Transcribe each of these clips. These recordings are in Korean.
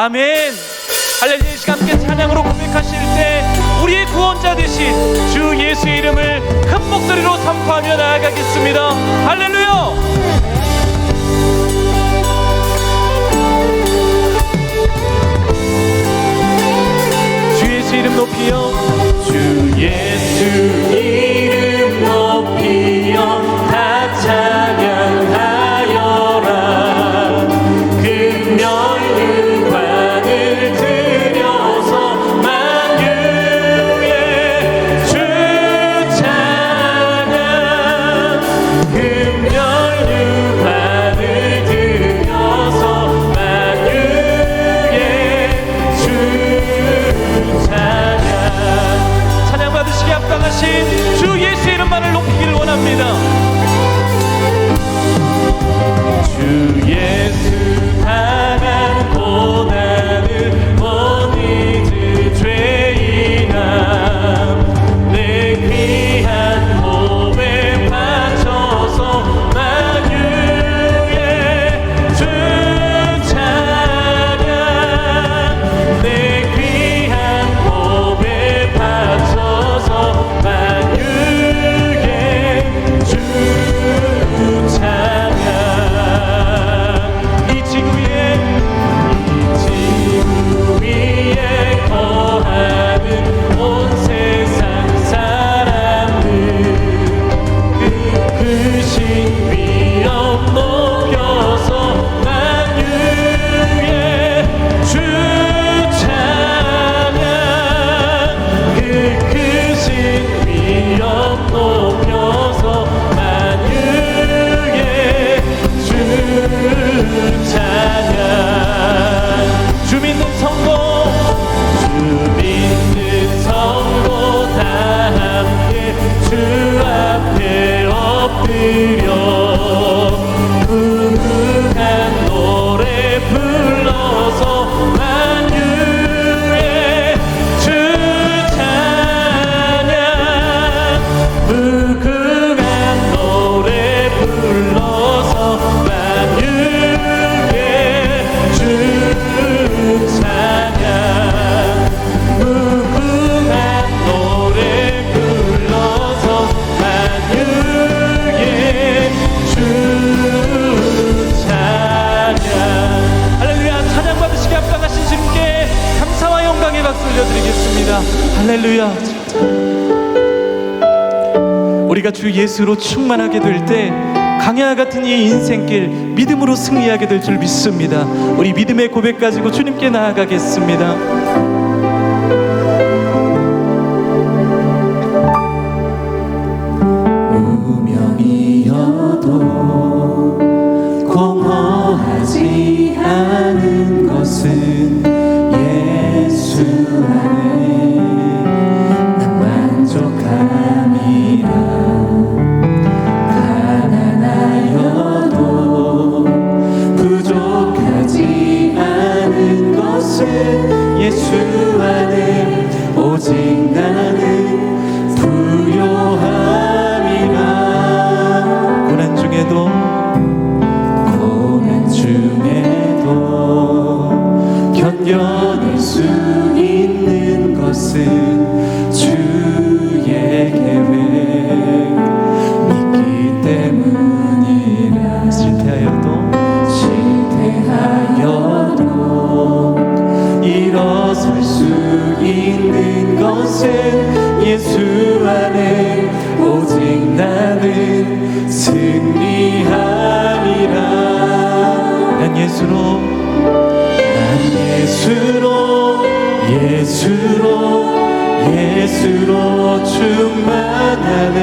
아멘. 할렐루야 시간 함께 찬양으로 고백하실 때 우리의 구원자 되신 주 예수의 이름을 큰 목소리로 선포하며 나아가겠습니다. 할렐루야. 주 이름 높이요 주 예수 할렐루야. 우리가 주 예수로 충만하게 될 때 강야 같은 이 인생길 믿음으로 승리하게 될 줄 믿습니다. 우리 믿음의 고백 가지고 주님께 나아가겠습니다. 예수로 난 예수로 예수로 예수로 충만하는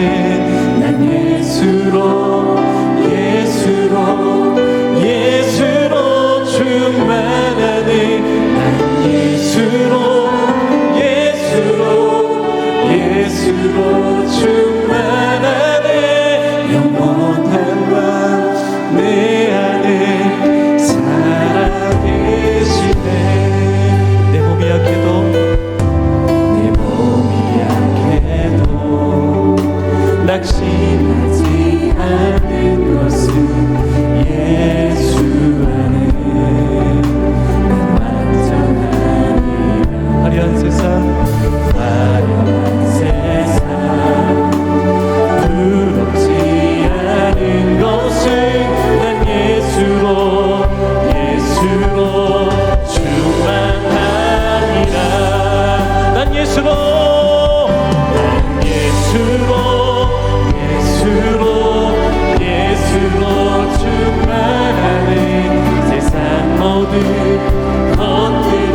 on